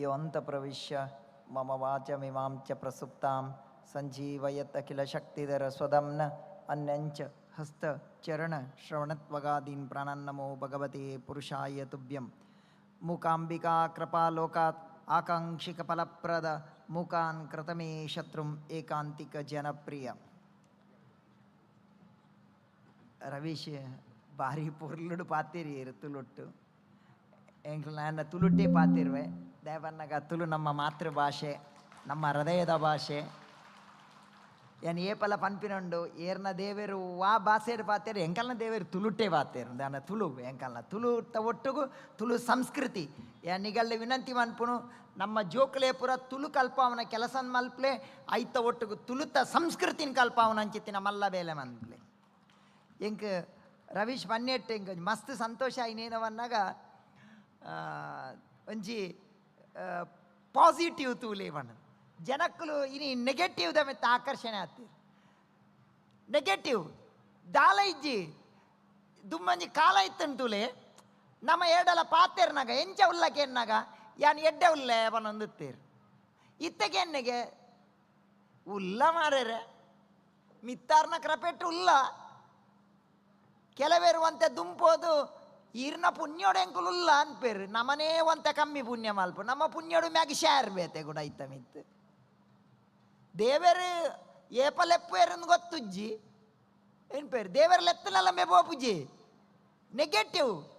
योऽन्तप्रविश्य मम वाचमिमां च प्रसुप्तां सञ्जीवयत् अखिलशक्तिधरस्वदं न अन्यञ्च हस्तचरणश्रवणत्वगादीन् प्राणान्नमो भगवते पुरुषाय तुभ्यं मूकाम्बिका कृपालोकात् आकाङ्क्षिकफलप्रद मूकान् कृतमे शत्रुम् एकान्तिकजनप्रिय ರವೀಶ್ ಭಾರಿ ಪೊರ್ಲುಡು ಪಾತಿರಿ ತುಳುಟ್ಟು ಎಂಕ್ಲು ನಾನು ತುಳುಟೇ ಪಾತಿರುವೆ ದೇವನ್ನಗ ತುಳು ನಮ್ಮ ಮಾತೃಭಾಷೆ, ನಮ್ಮ ಹೃದಯದ ಭಾಷೆ. ಏನು ಏಪಲ ಪನ್ಪಿನುಂಡು, ಏರ್ನ ದೇವರು ಆ ಭಾಷೆಡ್ ಪಾತೇರು ಎಂಕಲ್ನ ದೇವರು ತುಳುಟ್ಟೆ ಪಾತೇರು ದಾನ ತುಳು ಎಂಕಲ್ನ. ತುಳು ಒಟ್ಟುಗು ತುಳು ಸಂಸ್ಕೃತಿ. ನಿಗಳ್ಳಿ ವಿನಂತಿ ಮನ್ಪುನು ನಮ್ಮ ಜೋಕುಲೆ ಪುರ ತುಳು ಕಲ್ಪಾವನ ಕೆಲಸ ಮಲ್ಪಲೆ, ಐತ ಒಟ್ಟುಗು ತುಳುತ ಸಂಸ್ಕೃತಿನ ಕಲ್ಪಾವನ ಅಂಚಿತ್ತಿನ ಮಲ್ಲ ಬೇಲೆ ಮನ್ಪ್ಲೆ. ಎಂಕ ರವೀಶ್ ಮನ್ನೆಟ್ಟು ಒಂಜಿ ಮಸ್ತ್ ಸಂತೋಷ ಆಯ್ನೇನವನ್ನಾಗ ಒಂಜಿ ಪಾಸಿಟಿವ್ ತೂಲೆ ಬಣ್ಣ ಜನಕ್ಕಲು ಇನಿ ನೆಗೆಟಿವ್ ದ ಮೆತ್ತ ಆಕರ್ಷಣೆ ಆಗ್ತೀರಿ ನೆಗೆಟಿವ್ ದಾಲ ಇಜ್ಜಿ, ದುಮ್ಮಂಜಿ ಕಾಲ ಇತ್ತಂಟುಲೆ ನಮ್ಮ ಏಡಲ ಪಾತೆರ್ನಾಗ, ಎಂಚ ಉಲ್ಲಕೇನ್ನಾಗ ಯಾನ್ ಎಡ್ಡೆ ಉಲ್ಲೆ ಅವನೊಂದುತ್ತೀರಿ ಇತ್ತಗೆನ್ನೆಗೆ ಉಲ್ಲ ಮಾರೇರೆ ಮಿತ್ತಾರ್ನ ಕ್ರಪೆಟ್ಟು ಉಲ್ಲ. ಕೆಲವೇರುವಂತೆ ದುಂಪೋದು ಈರ್ನ ಪುಣ್ಯೋಡು ಎಂಕುಲುಲ್ಲ ಅನ್ಪೇರು. ನಮನೇ ಒಂತೆ ಕಮ್ಮಿ ಪುಣ್ಯ ಮಲ್ಪ. ನಮ್ಮ ಪುಣ್ಯೋಡು ಮ್ಯಾಗ ಶೇರ್ ಬೇತೆ ಕೂಡ ಐತ ಮಿತ್ ದೇವರು ಏಪಲೆಪ್ಪೇರನ್ನು ಗೊತ್ತುಜ್ಜಿ? ಏನ್ ಪೇರು ದೇವರ ಲೆತ್ತನಲ್ಲ ಮೇ ಪೂಜಿ? ನೆಗೆಟಿವ್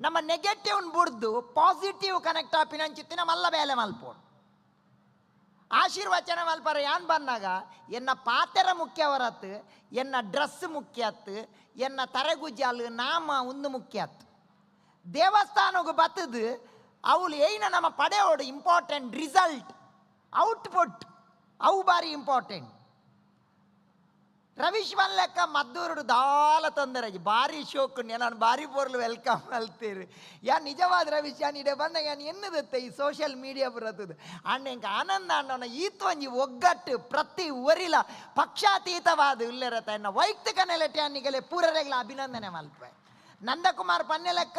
ನಮ್ಮ ನೆಗೆಟಿವ್ನ ಬುಡ್ದು ಪಾಸಿಟಿವ್ ಕನೆಕ್ಟ್ ಆಪಿನಂಚಿತ್ತಿನ ಮಲ್ಲ ಬೇಲೆ ಮಲ್ಪೋಡು ಆಶೀರ್ವಚನ ಮಲ್ಪರ ಯಾನ್ ಬಂದಾಗ ಎನ್ನ ಪಾತೆರ ಮುಖ್ಯವರತ್ ಎನ್ನ ಡ್ರೆಸ್ ಮುಖ್ಯತ್ ಎನ್ನ ತರಗುಜಾಲು ನಾಮ ಒಂದು ಮುಖ್ಯತ್ ದೇವಸ್ಥಾನಕ್ಕೆ ಬತ್ತದು ಅವಳು ಏನ ನಮ್ಮ ಪಡೆಯೋಡು ಇಂಪಾರ್ಟೆಂಟ್ ರಿಸಲ್ಟ್ ಔಟ್ಪುಟ್ ಅವು ಬಾರಿ ಇಂಪಾರ್ಟೆಂಟ್ ರವೀಶ್ ಮನ್ ಲೆಕ್ಕ ಮದ್ದೂರುಡು ದಾಲ ತೊಂದರೆ ಭಾರಿ ಶೋಕು ನಾನು ಭಾರಿ ಪೊರ್ಲು ವೆಲ್ಕಮ್ ಅಲ್ತೀರಿ. ಯಾ ನಿಜವಾದ ರವೀಶ್ ಯಾನ್ ಇಡೆ ಬಂದ ಯಾನ್ ಎನ್ನದತ್ತೆ ಈ ಸೋಷಿಯಲ್ ಮೀಡಿಯಾ ಬರತ್ತದು. ಅಣ್ಣ ಎಂಕ ಆನಂದ ಅಣ್ಣನ ಈತ್ವಂಜಿ ಒಗ್ಗಟ್ಟು ಪ್ರತಿ ಒರಿಲ ಪಕ್ಷಾತೀತವಾದ ಇಲ್ಲಿರತ್ತ ಎನ್ನ ವೈಯಕ್ತಿಕ ನೆಲೆಟಿ ಅನ್ನಿಗೆಲೆ ಪೂರರೆಗಳ ಅಭಿನಂದನೆ ಮಲ್ಪೆ. ನಂದಕುಮಾರ್ ಪನ್ನೆ ಲೆಕ್ಕ,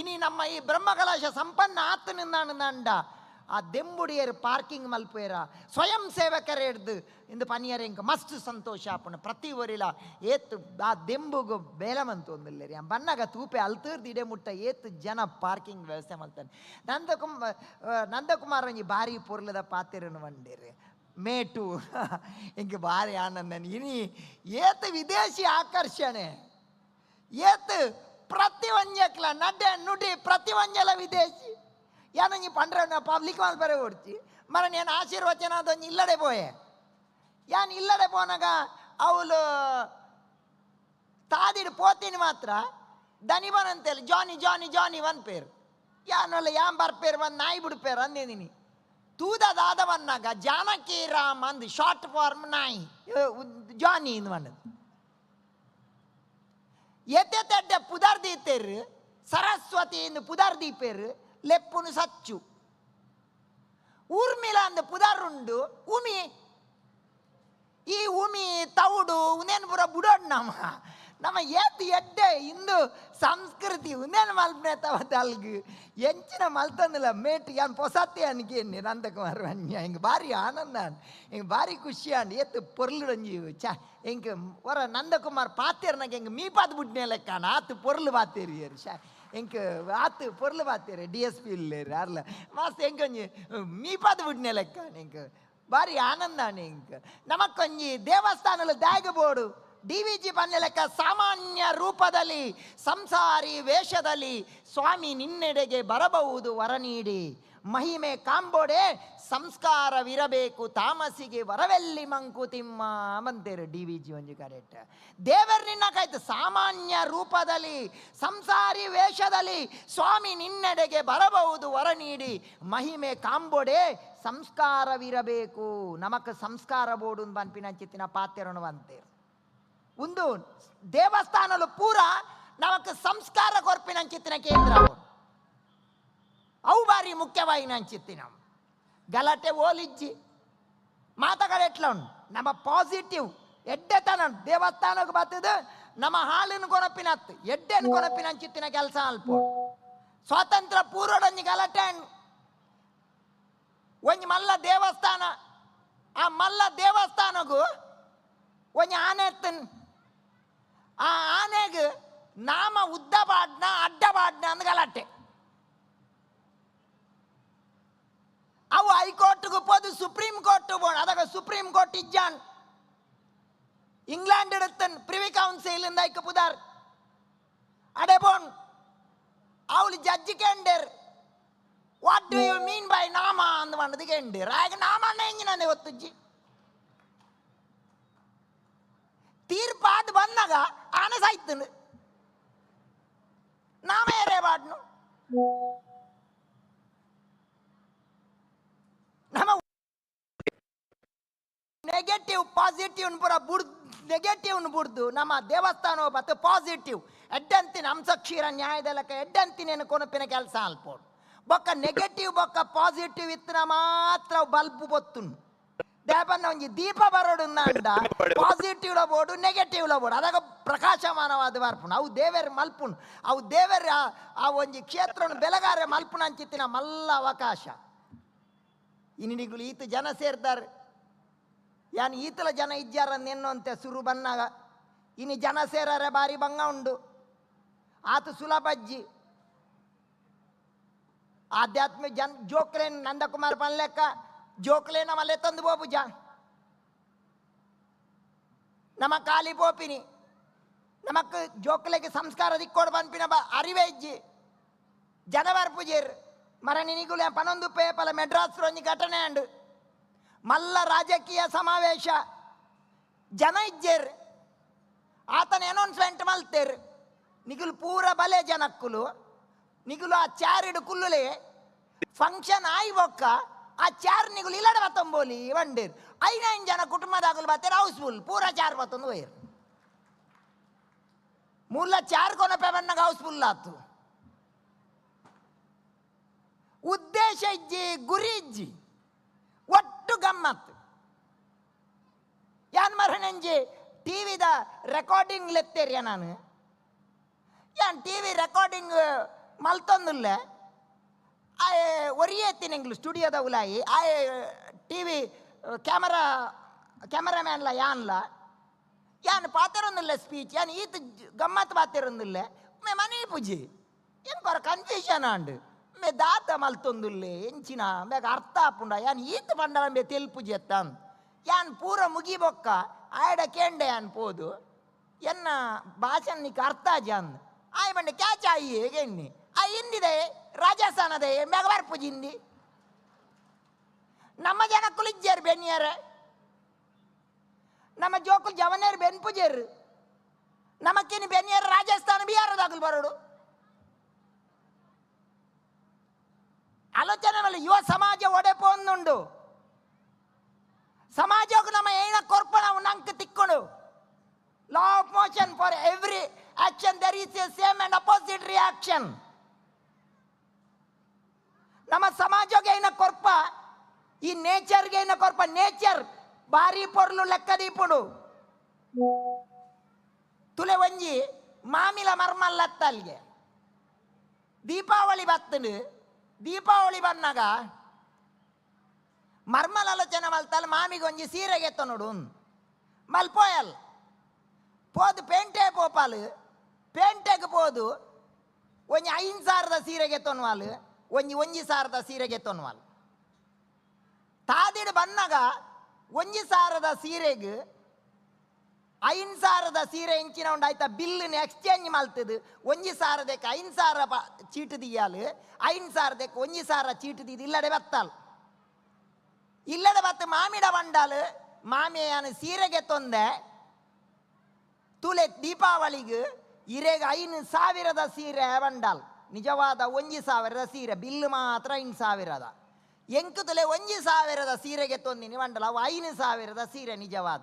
ಇನಿ ನಮ್ಮ ಈ ಬ್ರಹ್ಮಕಲಾಶ ಸಂಪನ್ನ ಆತನಿಂದ ಅಂಡ ಆ ದೆಂಬುಡಿಯರು ಪಾರ್ಕಿಂಗ್ ಮಲ್ಪೇರ ಸ್ವಯಂ ಸೇವಕರೇ ಹಿಡ್ದು ಇಂದು ಪನಿಯರ ಇಂಕ ಮಸ್ತ್ ಸಂತೋಷ ಆಪುಂಡು ಪ್ರತಿ ಒರಿಲ ಏತ್ ಆ ದೆಂಬುಗು ಬೇಲಮಂತು ಒಂದಿಲ್ಲೇರಿ ಆ ಬಣ್ಣಗ ತೂಪೆ ಅಲ್ತರ್ದು ಇಡೆ ಮುಟ್ಟ ಏತ್ ಜನ ಪಾರ್ಕಿಂಗ್ ವ್ಯವಸ್ಥೆ ಮಾಡ್ತಾನೆ ನಂದಕುಮ್ ಆ, ನಂದಕುಮಾರ್ ಒಂಜಿ ಭಾರಿ ಪೊರ್ಲದ ಪಾತೆರನು ಬಂಡೇರಿ ಮೇಟು ಇಂಕ ಭಾರಿ ಆನಂದನ್ ಇನಿ ಏತ್ ವಿದೇಶಿ ಆಕರ್ಷಣೆ ಏತ್ ಪ್ರತಿ ಒಂಜಕ್ಲ ನಡ್ಡೆ ನುಡಿ ಪ್ರತಿ ಒಂಜಲ ವಿದೇಶಿ ಯಾನಂಜಿ ಪಂಡ್ರೆ ಪಬ್ಲಿಕ್ ಮಾಲ್ ಬರೆ ಓಡ್ಚಿ ಮರ నేను ಆಶೀರ್ವಚನ ಅದೊಂದು ಇಲ್ಲಡೆ ಪೋಯೆ ಯಾನ್ ಇಲ್ಲಡೆ ಪೋನಾಗ ಅವಳು ತಾದಿಡು ಪೋತೀನಿ ಮಾತ್ರ ದನಿ ಬರಂತೇಳಿ ಜಾನಿ ಜಾನಿ ಜಾನಿ ಒಂದ್ ಪೇರು ಯಾನಲ್ಲ ಯಾನ್ ಬರ್ಪೇರು ಬಂದು ನಾಯಿ ಬಿಡ್ಪೇರು ಅಂದಿದ್ದೀನಿ ತೂದದಾದ ಬಂದಾಗ ಜಾನಕಿ ರಾಮ್ ಅಂದ್ ಶಾರ್ಟ್ ಫಾರ್ಮ್ ನಾಯಿ ಇವ ಉದ್- ಜಾನಿ ಇಂದು ಬಂದದ್ದು ಎತ್ತೆತ್ತಡ್ಡೆ ಪುದರ್ ದೀತೇರು ಸರಸ್ವತಿ ಎಂದು ಪುದರ್ ದೀಪೇರು ಲೆಪ್ಪುನು ಸಚ್ಚು ಊರ್ಮಿಳ ಅಂದ ಪುದರ್ ಉಂಡು ಉಮಿ ಈ ಉಮಿ ತೌಡು ಉನೇನು ಪುರ ಬುಡೋಡ್ ನಮ್ಮ ನಮ್ಮ ಏತ್ ಎಡ್ಡೆ ಇಂದು ಸಂಸ್ಕೃತಿ ಉನೇನು ಮಲ್ಪನೆ ತವತ್ತ ಅಲ್ಗು ಎಂಚಿನ ಮಲ್ತಂದಿಲ್ಲ ಮೇಟ್ ಯಾನ್ ಪೊಸತ್ತೆ ಅನ್ಕೇನಿ ನಂದಕುಮಾರ್ ಅನ್ಯ ಹಿಂಗೆ ಭಾರಿ ಆನಂದ ಹಿಂಗೆ ಭಾರಿ ಖುಷಿ ಅಂಡ್ ಎತ್ತು ಪೊರ್ಲುಡಂಜಿ ಚ ಹಿಂಗೆ ಹೊರ ನಂದಕುಮಾರ್ ಪಾತೇರ್ನಾಗ ಹಿಂಗೆ ಮೀಪಾದ ಬುಡ್ನೆ ಲೆಕ್ಕ ಆತು ಪೊರ್ಲು ಪಾತೇರಿ ಶಾ ఇంక వాత్ పొరలు వాతారు డిఎస్పీలు లేరు అర్ల మాస్త ఇంకొంచెం మీ పది పుట్టిన లెక్క ఇంక భారీ ఆనందాన్ని ఇంక నమకు కొంచెం దేవస్థానాలు దాగబోడు ಡಿ ವಿ ಜಿ ಪನ್ನೆ ಲೆಕ್ಕ ಸಾಮಾನ್ಯ ರೂಪದಲ್ಲಿ, ಸಂಸಾರಿ ವೇಷದಲ್ಲಿ ಸ್ವಾಮಿ ನಿನ್ನೆಡೆಗೆ ಬರಬಹುದು ವರ ನೀಡಿ. ಮಹಿಮೆ ಕಾಂಬೋಡೆ, ಸಂಸ್ಕಾರವಿರಬೇಕು, ತಾಮಸಿಗೆ ವರವೆಲ್ಲಿ ಮಂಕುತಿಮ್ಮ ಮಂತೆರ್ ಡಿ ವಿ ಜಿ ಒಂಜಿ ಕರೆಕ್ಟ್. ದೇವರ್ ನಿನ್ನ ಕಾಯ್ತು ಸಾಮಾನ್ಯ ರೂಪದಲ್ಲಿ, ಸಂಸಾರಿ ವೇಷದಲ್ಲಿ ಸ್ವಾಮಿ ನಿನ್ನೆಡೆಗೆ ಬರಬಹುದು ವರ ನೀಡಿ. ಮಹಿಮೆ ಕಾಂಬೋಡೆ, ಸಂಸ್ಕಾರವಿರಬೇಕು. ನಮಕ್ ಸಂಸ್ಕಾರ ಬೋಡು ಬನ್ಪಿನ ಚಿತ್ತಿನ ಬಂತೇರು ಒಂದು ದೇವಸ್ಥಾನಲು ಪೂರ ನಮಕ್ ಸಂಸ್ಕಾರ ಕೊರ್ಪಿನ ಚಿತ್ತಿನ ಕೇಂದ್ರ ಅವು. ಅವು ಬಾರಿ ಮುಖ್ಯವಾಯಿನ ಚಿತ್ತಿನ ಗಲಾಟೆ ಓಲಿಜ್ಜಿ ಮಾತಗಳು ಎಟ್ಲ ಉಂಟು ನಮ್ಮ ಪಾಸಿಟಿವ್ ಎಡ್ಡೆತನ ಉಂಟು. ದೇವಸ್ಥಾನಕ್ಕೆ ಬರ್ತದ ನಮ್ಮ ಹಾಲಿನ ಕೊನಪಿನತ್ತು ಎಡ್ಡೆನ ಕೊನಪಿನ ಚಿತ್ತಿನ ಕೆಲಸ ಅಲ್ಪ ಸ್ವಾತಂತ್ರ್ಯ ಪೂರ್ವಡೊಂಜಿ ಗಲಾಟೆ ಉಂಟು. ಒಂಜಿ ಮಲ್ಲ ದೇವಸ್ಥಾನ ಆ ಮಲ್ಲ ದೇವಸ್ಥಾನಗೂ ಒಂಜಿ ಆನೆ ಎತ್ತನ್ ಆ ಆನೆಗ್ ನಾಮ ಉದ್ದ ಬಾಡ್ನ ಅಡ್ಡ ಬಾಡ್ನ ಅಂದ್ ಗಲಾಟೆ ಅವು ಹೈಕೋರ್ಟ್ಗೂ ಪೋದು ಸುಪ್ರೀಂ ಕೋರ್ಟ್ ಬೋಣ ಅದಾಗ ಸುಪ್ರೀಂ ಕೋರ್ಟ್ ಇಜ್ಜಾನ್ ಇಂಗ್ಲೆಂಡ್ ಇಡುತ್ತನ್ ಪ್ರಿವಿ ಕೌನ್ಸಿಲ್ ಇಂದ ಐಕ ಪುದಾರ್ ಅಡೆ ಬೋನ್ ಅವಳು ಜಡ್ಜಿ ಕೆಂಡರ್ what do you mean by ನಾಮ ಅಂದ್ ಬಂಡದು ಕೆಂಡರ್ ಆಗ ನಾಮಣ್ಣ ಹೆಂಗಿನಂದೆ ಗೊತ್ತುಜ್ಜಿ ತೀರ್ಪಾದ್ ಬಂದಾಗ ಆನೆ ಸಾಯ್ತನು ನಾಮ ಏರೇ ಬಾಡ್ನು ನಮ್ಮ ನೆಗೆಟಿವ್ ಪಾಸಿಟಿವ್ ಪೂರ ಬುಡ್ ನೆಗೆಟಿವ್ ಬುಡ್ದು ನಮ್ಮ ದೇವಸ್ಥಾನ ಮತ್ತು ಪಾಸಿಟಿವ್ ಎಡ್ಡಂತಿನ ಹಂಸಕ್ಷೀರ ನ್ಯಾಯದ ಲೆಕ್ಕ ಎಡ್ಡಂತಿನೇನು ಕೊನಪಿನ ಕೆಲಸ ಅಲ್ಪೋಡು ಬೊಕ್ಕ ನೆಗೆಟಿವ್ ಬೊಕ್ಕ ಪಾಸಿಟಿವ್ ಇತ್ತಿನ ಮಾತ್ರ ಬಲ್ಬ್ ಬೊತ್ತುಂಡು ದೇಪನ್ನ ಒಂಜಿ ದೀಪ ಬರೋಡು ಪಾಸಿಟಿವ್ ಲ ಬೋಡು ನೆಗೆಟಿವ್ ಲ ಬೋಡು ಅದಾಗ ಪ್ರಕಾಶಮಾನವಾದ ಮಾರ್ಪುಣ. ಅವು ದೇವರ ಮಲ್ಪುಂಡು ಅವು ದೇವರ ಆ- ಒಂದು ಕ್ಷೇತ್ರ ಕ್ಷೇತ್ರವನ್ನು ಬೆಳಗಾರೆ ಮಲ್ಪುಣ ಅಂಚಿತ್ತಿನ ಮಲ್ಲ ಅವಕಾಶ. ಇನ್ನಿಗಳು ಈತ ಜನ ಸೇರ್ತಾರೆ ಯಾನ್ ಈತಲ ಜನ ಇಜ್ಜಾರ ನೆನ್ನೊಂತೆ ಸುರು ಬನ್ನಾಗ ಇನ್ನು ಜನ ಸೇರರೆ ಬಾರಿ ಬಂಗ ಉಂಡು. ಆತ ಸುಲಭಜ್ಜಿ ಆಧ್ಯಾತ್ಮಿಕ ಜನ್ ಜೋಕ್ರೇನ್ ನಂದಕುಮಾರ್ ಪನ್ಲೆಕ್ಕ. ಜೋಕ್ಲೆ ನಮ್ಮಲ್ಲೇ ತಂದು ಬೋಬುಜ ನಮ್ಮ ಕಾಲಿ ಪೋಪಿನಿ ನಮಕ್ ಜೋಕ್ಲೆಗೆ ಸಂಸ್ಕಾರ ದಿಕ್ಕೋಡು ಪನ್ಪಿನ ಬ ಅರಿವೆ ಇಜ್ಜಿ ಜನವರ್ ಪೂಜೇರ್ ಮರ ನಿನಿಗುಲೆ ಪನೊಂದು ಪೇಪಲ ಮೆಡ್ರಾಸ್ ಒಂಜಿ ಘಟನೆ ಅಂಡು ಮಲ್ಲ ರಾಜಕೀಯ ಸಮಾವೇಶ ಜನ ಇಜ್ಜೇರ್ ಆತನ ಅನೌನ್ಸ್ಮೆಂಟ್ ಮಲ್ತೇರ್ ನಿಗುಲು ಪೂರ ಬಲೆ ಜನಕ್ಕುಲು ನಿಗುಲು ಆ ಚಾರಿಡು ಕುಲ್ಲುಲೆ ಫಂಕ್ಷನ್ ಆಯ್ ಬೊಕ್ಕ ಆ ಚಾರ್ ನಿಗುಲು ಇಲ್ಲಡ ಬತ್ತಂಬೋಲಿ ವಂಡೇರ್ ಐನೈನ್ ಜನ ಕುಟುಂಬದಾಗಲು ಬತ್ತೇರ್ ಹೌಸ್ಫುಲ್, ಪೂರ ಚಾರ್ ಬತ್ತೊಂದು ವೈರ್ ಮೂಲ ಚಾರ್ ಕೊನ ಬಣ್ಣಗ ಹೌಸ್ಫುಲ್ ಆತು. ಉದ್ದೇಶ ಇಜ್ಜಿ, ಗುರಿ ಇಜ್ಜಿ, ಒಟ್ಟು ಗಮ್ಮತ್ತು ಯಾನ್ ಮರನಂಜಿ ಟಿವಿದ ರೆಕಾರ್ಡಿಂಗ್ ಲೆತ್ತೇರಿಯ ನಾನು? ಯಾನ್ ಟಿವಿ ರೆಕಾರ್ಡಿಂಗ್ ಮಲ್ತೊಂದುಲ್ಲ? ಆಯ್ ಒರಿಯೆತ್ತಿನೆಂಗ್ಲು ಸ್ಟುಡಿಯೋದ ಉಲಾಯಿ ಆಯ್ ಟಿ ವಿ ಕ್ಯಾಮರಾ ಕ್ಯಾಮರಾಮ್ಯಾನ್ಲ ಯಾನ್ಲ ಯಾನ್ ಪಾತಿರೊಂದಿಲ್ಲ ಸ್ಪೀಚ್ ಯಾನ್ ಈತ ಜ- ಗಮ್ಮತ್ ಪಾತಿರೊಂದಿಲ್ಲ ಮೆ ಮನೆ ಪೂಜಿ ಏನ್ ಕೊರ ಕನ್ಫ್ಯೂಷನ್ ಅಂಡ್ ಮೆ ದಾತ ಮಲ್ತೊಂದುಲ್ಲೆ ಎಂಚಿನ ಬೇಗ ಅರ್ಥ ಆಪುಂಡ ಯಾನ್ ಈತ ಪಂಡಲ ಮೆ ತೆಲ್ಪುಜಿ ಎತ್ತಾನ್ ಯಾನ್ ಪೂರ ಮುಗಿಬೊಕ್ಕ ಆಯ್ಡ ಕೇಂಡೆ ಯಾನ್ ಪೋದು ಎನ್ನ ಭಾಷಣ ನಿಕ್ ಅರ್ಥ ಜಾನ್ ಆಯ್ ಬಂಡೆ ಕ್ಯಾಚ್ ಆಯಿ ಹೇಗೆಣ್ಣಿ ಆ ಹಿಂದಿದೆ, ರಾಜಸ್ಥಾನದೆ ಬೇಗ ಬರ್ಪುಜಿ ಹಿಂದಿ ನಮ್ಮ ಜನ ಕುಲಿಜ್ಜಾರು ಬೆನ್ನಿಯಾರೆ ನಮ್ಮ ಜೋಕುಲ್ ಜವನೇರ್ ಬೆನ್ಪುಜೇರ್ ನಮಕ್ಕಿನಿ ಬೆನ್ನಿಯರ್ ರಾಜಸ್ಥಾನ, ಬಿಹಾರದಾಗಲು ಬರೋಡು ಆಲೋಚನೆ ಮೇಲೆ ಯುವ ಸಮಾಜ ಒಡೆಪ ಒಂದುಂಡು ಸಮಾಜಕ್ಕೆ ನಮ್ಮ ಏನ ಕೊರ್ಪ ನಾವು ನಂಗೆ ತಿಕ್ಕೊಂಡು. Law of motion for every action there is a same and opposite reaction ನಮ್ಮ ಸಮಾಜಕ್ಕೆ ಏನ ಕೊರ್ಪ? ಈ ನೇಚರ್ಗೆ ಏನ ಕೊರ್ಪ? ನೇಚರ್ ಬಾರಿ ಪೊರ್ಲು ಲೆಕ್ಕ ದೀಪುಡು ತುಲೆ ಒಂಜಿ ಮಾಮಿಲ ಮರ್ಮಲ್ಲತ್ತಲ್ಗೆ ದೀಪಾವಳಿ ಬತ್ತನು ದೀಪಾವಳಿ ಬಂದಾಗ ಮರ್ಮಲ ಆಲೋಚನೆ ಮಲ್ತಲ್ಲ ಮಾಮಿಗೆ ಒಂಜಿ ಸೀರೆಗೆ ಎತ್ತ ನೋಡು ಮಲ್ಪೋಯಲ್. ಪೋದು ಪೇಂಟೆ ಪೋಪಾಲು. ಪೇಂಟೆಗೆ ಪೋದು ಒಂಜಿ ಐನ್ ಸಾವಿರದ ಸೀರೆಗೆ ತೊನ್ವಾಲು ಒಂಜಿ ಒಂಜಿ ಸಾವಿರದ ಸೀರೆಗೆ ತೊನ್ವಾಲು ತಾದಿಡು ಬನ್ನಾಗ ಒಂಜಿ ಸಾವಿರದ ಸೀರೆಗೆ ಐನ್ ಸಾವಿರದ ಸೀರೆ ಇಂಚಿನ ಉಂಡು ಆಯ್ತಾ ಬಿಲ್ಲನ್ನು ಎಕ್ಸ್ಚೇಂಜ್ ಮಲ್ತದು ಒಂಜಿ ಸಾವಿರದಕ್ಕೆ ಐನ್ ಸಾವಿರ ಪ ಚೀಟು ದಿಯಾಲು ಐನ್ ಸಾವಿರದಕ್ಕೆ ಒಂಜಿ ಸಾವಿರ ಚೀಟು ದಿದ್ದು ಇಲ್ಲಡೆ ಬತ್ತಲ್ ಇಲ್ಲಡೆ ಬತ್ತು ಮಾಮಿಡ ಬಂಡಾಲು ಮಾಮಿಯನು ಸೀರೆಗೆ ತೊಂದೆ ತುಲೆ ದೀಪಾವಳಿಗೆ ಇರೆಗೆ ಐನು ಸಾವಿರದ ಸೀರೆ ಬಂಡಾಲ್ ನಿಜವಾದ ಒಂಜಿ ಸಾವಿರದ ಸೀರೆ ಬಿಲ್ ಮಾತ್ರ ಇನ್ ಸಾವಿರದ. ಎಂಕುತಲೆ ಒಂಜಿ ಸಾವಿರದ ಸೀರೆಗೆ ತೊಂದಿನಿ ಅವು ಐನು ಸಾವಿರದ ಸೀರೆ ನಿಜವಾದ.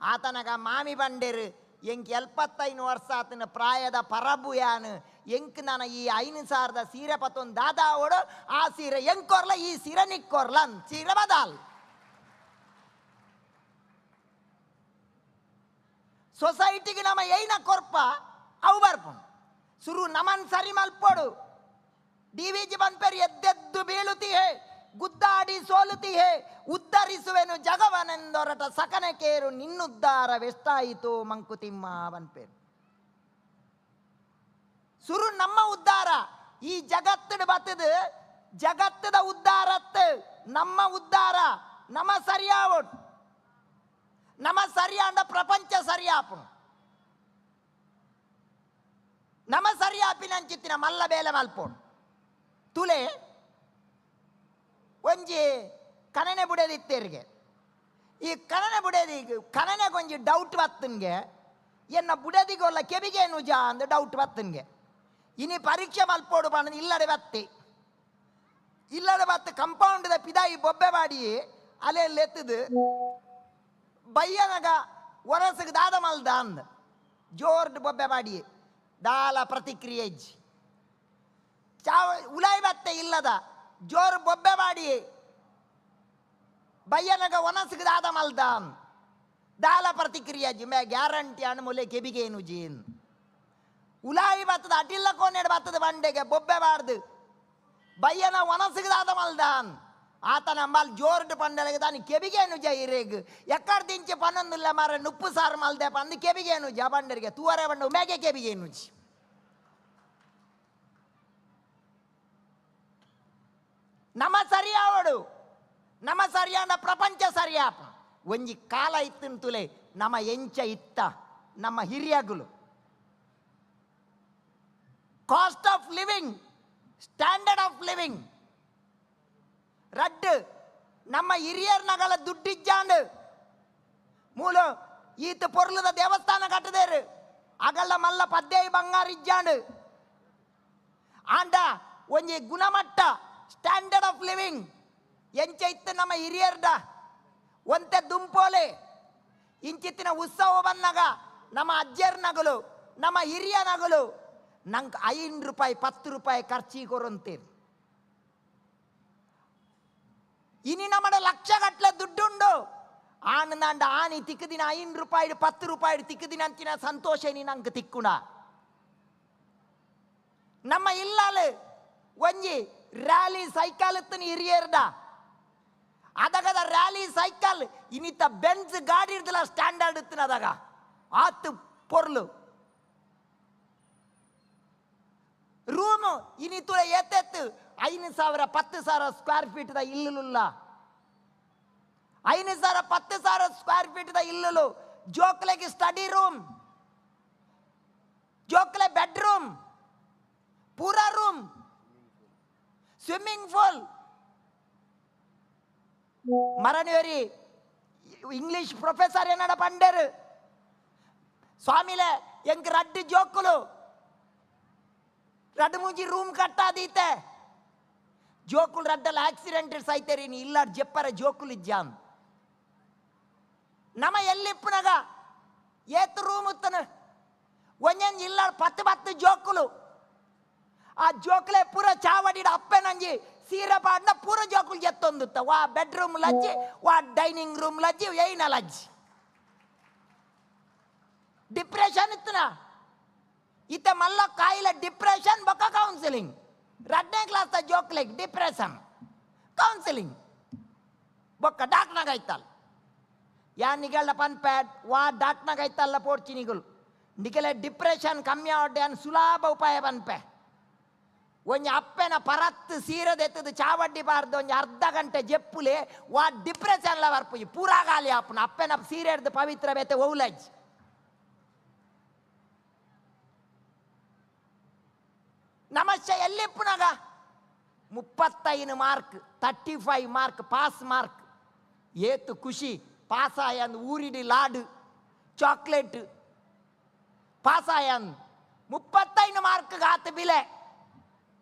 ಆತನಗ ಮಾಮಿ ಬಂಡೆರು, ಎಂಕ್ ಎಲ್ಪತ್ತೈನು ವರ್ಷ ಆತನ ಪ್ರಾಯದ ಪರಬು ಯಾನು, ಎಂಕ್ ನಾನು ಈ ಐನು ಸಾವಿರದ ಸೀರೆ ಪತ್ತೊಂದು ದಾದಾ ಓಡು, ಆ ಸೀರೆ ಎಂಕೊರ್ಲ ಈ ಸೀರೆ ನಿಕ್ಕೊರ್ಲ ಸೀರೆ ಬದಾಲ್. ಸೊಸೈಟಿಗೆ ನಮ್ಮ ಏನ ಕೊರ್ಪ, ಅವು ಬರ್ಪುಂಡು ಸುರು ನಮನ್ ಸರಿ ಮಲ್ಪೋಡು. ಡಿ ವಿ ಜಿ ಬಂದ್ಪೇರು ಎದ್ದೆದ್ದು ಬೀಳುತ್ತೀಯೇ ಗುದ್ದಾಡಿ ಸೋಲುತಿಹೆ, ಉದ್ಧರಿಸುವೆನು ಜಗವನೆಂದೊರಟ ಸಕನೆ ಕೇರು ನಿನ್ನುದ್ಧಾರವೆಷ್ಟಾಯಿತು ಮಂಕುತಿಮ್ಮ ಅವನ್ ಪೇರು ಸುರು ನಮ್ಮ ಉದ್ಧಾರ ಈ ಜಗತ್ತಡು ಬತ್ತದು, ಜಗತ್ತದ ಉದ್ದಾರತ್ತು, ನಮ್ಮ ಉದ್ಧಾರ ನಮ ಸರಿಯಾವಡ್. ನಮ ಸರಿಯಾಂಡ ಪ್ರಪಂಚ ಸರಿಯಾಪುನು ನಮ ಸರಿಯಾಪಿನಂಚಿತ್ತಿನ ಮಲ್ಲ ಬೇಲೆ ಮಲ್ಪೋಣು ತುಲೆ ಒಂಜಿ ಕನನೆ ಬುಡದಿತ್ತೇರಿಗೆ ಈ ಕನನೆ ಬುಡದಿ ಕನನೆಗೆ ಒಂಜಿ ಡೌಟ್ ಬತ್ತನ್ಗೆ ಎನ್ನ ಬುಡದಿಗೊಲ್ಲ ಕೆಬಿಗೆ ನುಜ ಅಂದ್ ಡೌಟ್ ಬತ್ತನ್ಗೆ ಇನಿ ಪರೀಕ್ಷೆ ಮಲ್ಪೋಡು ಬಣ್ಣ ಇಲ್ಲಡೆ ಬತ್ತಿ ಇಲ್ಲಡೆ ಬತ್ತು ಕಂಪೌಂಡ್ದ ಪಿದಾಯಿ ಬೊಬ್ಬೆ ಮಾಡಿ ಅಲೆಯಲ್ಲಿ ಎತ್ತದು ಬಯ್ಯನಗ ಒರಸಗ್ ದಾದ ಮಲ್ದ ಅಂದ್ ಜೋರ್ಡ್ ಬೊಬ್ಬೆ ಮಾಡಿ ದಾಲ ಪ್ರತಿಕ್ರಿಯೆ ಇಜ್ಜಿ ಚಾವ ಉಲಾಯಿ ಬತ್ತೆ ಇಲ್ಲದ ಜೋರು ಬೊಬ್ಬೆ ಮಾಡಿ ಬಯ್ಯನಗ ಒನಸಗ್ ದಾದ ಮಲ್ದ ಅಂದ್ ದಾಲ ಪ್ರತಿಕ್ರಿಯೆ ಅಜ್ಜಿ ಮೇ ಗ್ಯಾರಂಟಿ ಅಣ್ಣ ಮೂಲೆ ಕೆಬಿಗೇನು ಜೀನ್ ಉಲಾಯಿ ಬತ್ತದ ಅಟಿಲ್ಲ ಕೋನೆಡ್ ಬತ್ತದ ಬಂಡೆಗೆ ಬೊಬ್ಬೆ ಬಾರ್ದು ಬಯ್ಯನ ಒನಸಗದಾದ ಮಲ್ದಾನ್ ಆತನ ಮಲ್ ಜೋರ್ಡ್ ಪಂಡಲೆಗೆ దాని ಕೆಬಿಗೇನು ಜೈರೇಗ್ ಎಕ್ಕಡ್ ದಿಂಚಿ ಪನ್ನೊಂದುಲ್ಲ ಮಾರ ನುಪ್ಪು ಸಾರು ಮಲ್ದೆ ಪಂದು ಕೆಬಿಗೇನು ಜ ಬಂಡರಿಗೆ ತೂವರೆ ಬಂಡು ಮೇಗೆ ಕೆಬಿಗೇನು ಜಿ ನಮ ಸರಿಯಾವಡು ನಮ ಸರಿಯಾದ ಪ್ರಪಂಚ ಸರಿಯಾಪ ಒಂಜಿ ಕಾಲ ಇತ್ತಿನ ತುಲೆ ನಮ ಎಂಚ ಇತ್ತ ನಮ್ಮ ಹಿರಿಯಗುಲು cost of living standard of living ರಡ್ಡು ನಮ್ಮ ಹಿರಿಯರ್ನಗಳ ದುಡ್ಡಿಜ್ಜಾಂಡು ಮೂಲು ಈತ ಪೊರ್ಲದ ದೇವಸ್ಥಾನ ಕಟ್ಟದೇರು ಅಗಲ್ಲ ಮಲ್ಲ ಪದ್ಯಾಯಿ ಬಂಗಾರ ಇಜ್ಜಾಂಡು ಆಂಡ ಒಂಜಿ ಗುಣಮಟ್ಟ ಸ್ಟ್ಯಾಂಡರ್ಡ್ ಆಫ್ ಲಿವಿಂಗ್ ಎಂಚ ಇತ್ತು ನಮ್ಮ ಹಿರಿಯರ್ದ ಒಂತೆ ದುಂಪೋಲೆ ಇಂಚಿತ್ತಿನ ಉತ್ಸವ ಬಂದಾಗ ನಮ್ಮ ಅಜ್ಜರ್ ನಗಲು ನಮ್ಮ ಹಿರಿಯ ನಗಲು ನಂಗೆ ಐನ್ ರೂಪಾಯಿ ಪತ್ತು ರೂಪಾಯಿ ಖರ್ಚಿ ಕೊರಂತೀರಿ ಇನಿ ನಮ್ಮ ಲಕ್ಷ ಗಟ್ಟಲೆ ದುಡ್ಡುಂಡು ನಂಡ ಆನಿ ತಿಕ್ಕದಿನ ಐನ್ ರೂಪಾಯಿ ಪತ್ತು ರೂಪಾಯಿ ತಿಕ್ಕದಿನ ಅಂತಿನ ಸಂತೋಷ ನೀ ನಂಗೆ ತಿಕ್ಕುಣ ನಮ್ಮ ಇಲ್ಲಾಲು ಒಂಜಿ rally cycle ಇತ್ತನ ಹಿರಿಯರ್ದ ಅದಗದ rally cycle ಇನ್ನಿತ್ತ Benz ಗಾಡಿ ಇರ್ದಿಲ್ಲ ಸ್ಟ್ಯಾಂಡರ್ಡ್ ಇತ್ತಿನ ಅದಾಗ ಆತು ಪೊರ್ಲು ರೂಮು ಇನ್ನಿತ್ತು ಎತ್ತೆತ್ತು ಐದು ಸಾವಿರ ಪತ್ತು ಸಾವಿರ ಸ್ಕ್ವೇರ್ ಫೀಟ್ದ ಇಲ್ಲುಲ್ಲ ಐದು ಸಾವಿರ ಪತ್ತು ಸಾವಿರ ಸ್ಕ್ವೇರ್ ಫೀಟ್ದ ಇಲ್ಲಲು ಜೋಕ್ಲೆಗೆ ಸ್ಟಡಿ ರೂಮ್ ಜೋಕ್ಲೆ ಬೆಡ್ರೂಮ್ સ્વિમિંગ પુલ மரணி வரி ఇంగ్లీష్ ప్రొఫెసర్ ఏనాడ పండారు స్వామిలే ఎంక రడ్డు జోకులు రడ్డు ముంచి రూమ్ కట్టాదీతే జోకులు రడ్డలు యాక్సిడెంట్స్ అయితే నేను ఇల్లాడు చెప్పార జోకులు ఇచ్చాను నమ ఎల్లిప్పునగా ఏతు రూమ్ ఉత్తను ఒంజన్ ఇల్లాడు పత్తు పత్తు జోకులు ಆ ಜೋಕುಲೆ ಪೂರ ಚಾವಡಿಡ ಅಪ್ಪೆನಂಜಿ ಸೀರೆ ಪಾಡ್ನ ಪೂರ ಜೋಕುಲ್ ಎತ್ತೊಂದುತ್ತ ವಾ ಬೆಡ್ರೂಮ್ ಲಜ್ಜಿ ವಾ ಡೈನಿಂಗ್ ರೂಮ್ ಲಜ್ಜಿ ಏಯ್ನ ಲಜ್ಜಿ ಡಿಪ್ರೆಷನ್ ಇತ್ತನ ಇತ್ತ ಮಲ್ಲ ಕಾಯಿಲೆ ಡಿಪ್ರೆಷನ್ ಬೊಕ್ಕ ಕೌನ್ಸಿಲಿಂಗ್ ಎರಡನೇ ಕ್ಲಾಸ್ ಜೋಕ್ಲೆಗ್ ಡಿಪ್ರೆಷನ್ ಕೌನ್ಸಿಲಿಂಗ್ ಬೊಕ್ಕ ಡಾಕ್ನಾಗ ಐತಲ್ಲ ಯಾ ನಿಗಳ್ನ ಪನ್ಪ್ಯಾಡ್ ವಾ ಡಾಕ್ನಾಗ ಐತಲ್ಲ ಪೋಡ್ಚಿನಿಗಳು ನಿಗಲೆ ಡಿಪ್ರೆಷನ್ ಕಮ್ಮಿ ಆವಡ್ಡೆ ಅನ್ ಸುಲಭ ಉಪಾಯ ಪನ್ಪೆ ಒಂಜಿ ಅಪ್ಪೆನ ಪರತ್ತು ಸೀರದೆತ್ತದು ಚಾವಡ್ಡಿ ಬಾರ್ದು ಒಂಜಿ ಅರ್ಧ ಗಂಟೆ ಜೆಪ್ಪುಲೆ ವಾ ಡಿಪ್ರೆಷನ್ ಲ ಬರ್ಪುಜಿ ಪೂರಾ ಗಾಲಿ ಅಪ್ಪನ ಅಪ್ಪೆನ ಸೀರೆ ಹಿಡ್ದು ಪವಿತ್ರ ಬೇತೆ ಓಲಜ್ ನಮಸ್ತೆ ಎಲ್ಲಿಪ್ಪುನಾಗ ಮುಪ್ಪತ್ತೈದು mark thirty five mark pass mark ಏತು ಖುಷಿ pass ಆಯಂದ್ ಊರಿಡಿ laddu chocolate pass ಆಯಂದ್ ಮುಪ್ಪತ್ತೈದು mark ಆತು ಬಿಲೆ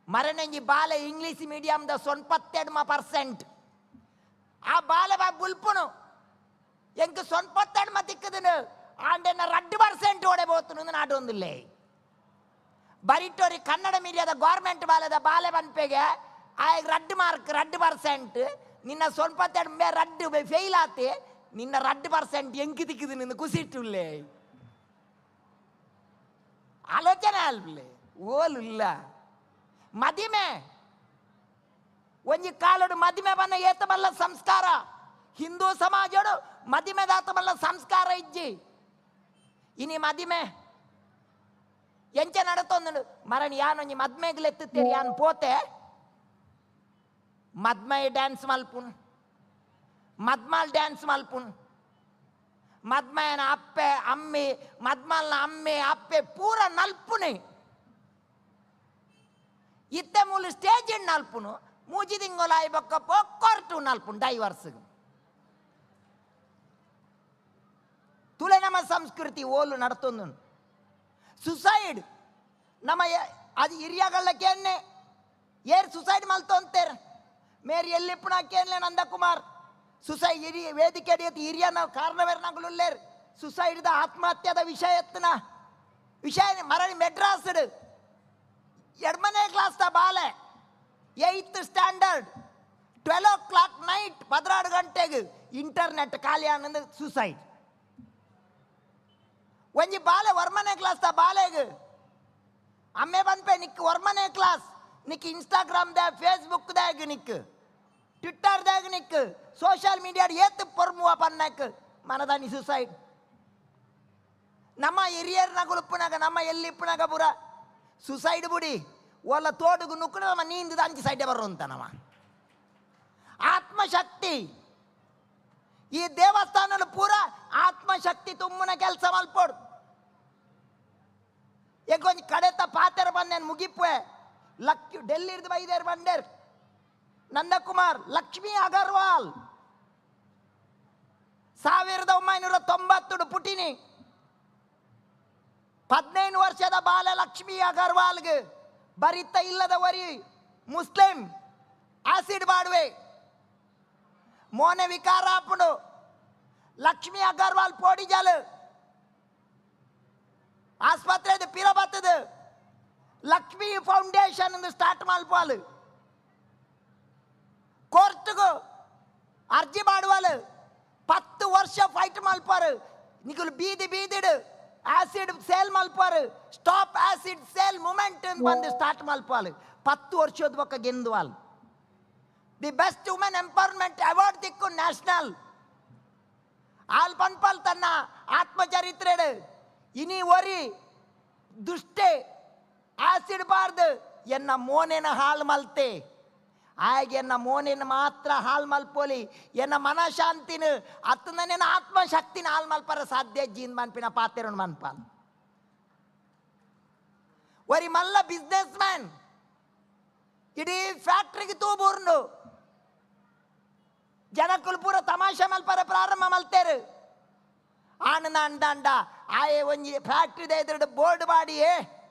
ಮರನೆಂಜಿ ಬಾಲೆ ಇಂಗ್ಲೀಷ್ ಮೀಡಿಯಮ್ದ ಸೊನ್ಪತ್ತೆಡ್ಮ ಪರ್ಸೆಂಟ್ ಆ ಬಾಲೆ ಬಾ ಬುಲ್ಪುನು ಎಂಕ್ ಸೊನ್ಪತ್ತೆಡ್ಮ ತಿಕ್ಕದನು ಆಂಡೆನ ರಡ್ಡು ಪರ್ಸೆಂಟ್ ಓಡೆ ಬೋತುನು ನಾಡೊಂದಿಲ್ಲೇ ಬರಿಟೋರಿ ಕನ್ನಡ ಮೀಡಿಯಾದ ಗೌರ್ಮೆಂಟ್ ಬಾಲದ ಬಾಲೆ ಬನ್ಪೆಗೆ ಆ ರಡ್ಡು ಮಾರ್ಕ್ ರಡ್ಡು ಪರ್ಸೆಂಟ್ ನಿನ್ನ ಸೊನ್ಪತ್ತೆರಡು ಮೇ ರಡ್ಡು ಫೇಲ್ ಆತಿ ನಿನ್ನ ರಡ್ಡು ಪರ್ಸೆಂಟ್ ಎಂಕಿ ತಿಕ್ಕಿದು ನಿನ್ನ ಕುಸಿಟ್ಟುಲ್ಲೇ ಆಲೋಚನೆ ಅಲ್ಬಿಲ್ಲೆ ಓಲು ಇಲ್ಲ ಮದಿಮೆ. ಒಂಜಿ ಕಾಲಡು ಮದಿಮೆ ಬನ್ನ ಏತ ಬಲ್ಲ ಸಂಸ್ಕಾರ. ಹಿಂದೂ ಸಮಾಜಡು ಮದಿಮೆ ದಾತ ಬಲ್ಲ ಸಂಸ್ಕಾರ ಇಜ್ಜಿ. ಇನಿ ಮದಿಮೆ. ಎಂಚೆ ನಡತೊಂದು ಮರಣಿ ಯಾನೊಂಜಿ ಮದ್ಮೆಗ್ಲೆತ್ತೇರಿ ಯಾನ್ ಪೋತೆ? ಮದ್ಮೈ ಡ್ಯಾನ್ಸ್ ಮಲ್ಪುನ್. ಮದ್ಮಾಲ್ ಡ್ಯಾನ್ಸ್ ಮಲ್ಪುನ್. ಮದ್ಮಯನ ಅಪ್ಪೆ, ಅಮ್ಮಿ ಮದ್ಮಲ್ನ ಅಮ್ಮಿ, ಅಪ್ಪೆ ಪೂರ ನಲ್ಪುನೆ. ಇತ್ತೆ ಮೂಲ ಸ್ಟೇಜ್ ನಲ್ಪುನು? ಮೂಜಿ ತಿಂಗಳ ಬೊಕ್ಕ ಪೊಕ್ಕೊರ್ಟು ನಲ್ಪುನು ಡೈವರ್ಸ್ ತುಲೆ ನಮ್ಮ ಸಂಸ್ಕೃತಿ ಓಲು ನಡ್ತೊಂದು ಸುಸೈಡ್ ನಮ್ಮ ಅದು ಹಿರಿಯಗಳಕ್ಕೇನೆ ಏರ್ ಸುಸೈಡ್ ಮಲ್ತೊಂತೇರ್. ಮೇರಿ ಕೇನ್ಲೆ ನಂದಕುಮಾರ್. ಸುಸೈಡ್ ಹಿರಿಯ ವೇದಿಕೆ ಅಡಿಯತ್ ಹಿರಿಯನ ಕಾರಣವೇರ್ನಾಗಲುಲ್ಲೇರ್. ಸುಸೈಡ್ದ ಆತ್ಮಹತ್ಯದ ವಿಷಯ ಎತ್ತನ ವಿಷಯ ಮರಳಿ ಮೆಡ್ರಾಸ್ಡ್ ಎರಡನೇ ಕ್ಲಾಸ್ ದ ಬಾಲೆ eighth standard twelve o'clock night ಪದ್ರಾಡು ಗಂಟೆಗೆ ಇಂಟರ್ನೆಟ್ ಖಾಲಿ ಆನಂದ ಸುಸೈಡ್ ಒಂಜಿ ಬಾಲೆ ವರ್ಮನೆ ಕ್ಲಾಸ್ ದ ಬಾಲೆಗ್ ಅಮ್ಮೆ ಬಂದ್ಪೆ ನಿಕ್ ವರ್ಮನೆ ಕ್ಲಾಸ್ ನಿಕ್ ಇನ್ಸ್ಟಾಗ್ರಾಮ್ ದ ಫೇಸ್ಬುಕ್ ದಾಗ ನಿಕ್ ಟ್ವಿಟ್ಟರ್ ದಾಗ ನಿಕ್ ಸೋಷಿಯಲ್ ಮೀಡಿಯಾ ಏತ್ ಪೊರ್ಮುವ ಪನ್ನಕ್ ಮನದಾನಿ ಸುಸೈಡ್ ನಮ್ಮ ಹಿರಿಯರ್ ನಗುಲುಪ್ಪನಾಗ ನಮ್ಮ ಎಲ್ಲಿಪ್ಪನಾಗ ಬುರ ಸುಸೈಡ್ ಬುಡಿ. ಒಲ್ಲ ತೋಡುಗು ನುಕ್ಕುನ ನಮ್ಮ ನೀಂದು ಅಂಚಿ ಸೈಡೆ ಬರು ಅಂತ ನಮ್ಮ ಆತ್ಮಶಕ್ತಿ. ಈ ದೇವಸ್ಥಾನದ ಪೂರ ಆತ್ಮಶಕ್ತಿ ತುಂಬನ ಕೆಲಸ ಮಲ್ಪೋಡು. ಎಗೊಂದು ಕಡೆತ ಪಾತೆರ ಬಂದೇನು ಮುಗಿಪುವೆ. ಲಕ್ ಡೆಲ್ಲಿರ್ದು ಬೈದೇರ್ ಬಂದೇರ್. ನಂದಕುಮಾರ್, ಲಕ್ಷ್ಮಿ ಅಗರ್ವಾಲ್. ಸಾವಿರದ ಒಂಬೈನೂರ ತೊಂಬತ್ತು ಪುಟಿನಿ. ಹದಿನೈದು ವರ್ಷದ ಬಾಲ ಲಕ್ಷ್ಮಿ ಅಗರ್ವಾಲ್ಗೆ ಬರಿತ ಇಲ್ಲದ ವರಿ ಮುಸ್ಲಿಂ ಆಸಿಡ್ ಬಾಡುವೆ. ಮೋನೆ ವಿಕಾರ ಲಕ್ಷ್ಮಿ ಅಗರ್ವಾಲ್ ಪೋಡಿಜಲ್ ಆಸ್ಪತ್ರೆ ಪಿರ ಬತ್ತದ ಲಕ್ಷ್ಮಿ ಫೌಂಡೇಶನ್ ಸ್ಟಾರ್ಟ್ ಮಾಡ್ಪಾಲು. ಕೋರ್ಟ್ಗು ಅರ್ಜಿ ಮಾಡುವಲ್, ಪತ್ತು ವರ್ಷ ಫೈಟ್ ಮಲ್ಪಾರು ನಿಗುಲು ಬೀದಿ ಬೀದಿಡು. ಆಸಿಡ್ ಸೇಲ್ ಮಲ್ಪಾರು ಸ್ಟಾಪ್ ಆಸಿಡ್ ಸೇಲ್ ಮೂಮೆಂಟ್ ಬಂದು ಸ್ಟಾರ್ಟ್ ಮಲ್ಪಾಲು. ಪತ್ತು ವರ್ಷದ ಬೊಕ್ಕ ಗೆಂದುವಾಲ್ the best women empowerment award ದಿಕ್ಕು ನ್ಯಾಷನಲ್ ಆಲ್ ಪನ್ಪಾಲ್ ತನ್ನ ಆತ್ಮಚರಿತ್ರೆಡ್ ಇನಿ ಒರಿ ದುಷ್ಟೆ ಆಸಿಡ್ ಬಾರ್ದು ಎನ್ನ ಮೋನೆನ ಹಾಳು ಮಲ್ತೆ. ಆಗ ಎನ್ನ ಮೋನಿನ ಮಾತ್ರ ಹಾಲ್ ಮಲ್ಪೋಲಿ ಎನ್ನ ಮನಶಾಂತಿನ ಅತ್ತನ ಆತ್ಮಶಕ್ತಿನ ಹಾಲ್ ಮಲ್ಪರ ಸಾಧ್ಯ ಜೀನ್ ಮನ್ಪಿನ ಪಾತೆರಣ ಮನ್ಪಾಲ್ ಒರಿ ಮಲ್ಲ ಬಿಸ್ನೆಸ್ ಮ್ಯಾನ್ ಇಡೀ ಫ್ಯಾಕ್ಟ್ರಿಗೆ ತೂಬೂರ್ನು ಜನಕ್ಕುಲು ಪೂರ ತಮಾಷೆ ಮಲ್ಪರ ಪ್ರಾರಂಭ ಮಲ್ತೇರು. ಆನಂದ ಅಂಡ ಆಯೆ ಒಂಜಿ ಫ್ಯಾಕ್ಟ್ರಿ ಎದುರು ಬೋರ್ಡ್ ಮಾಡಿಯೇ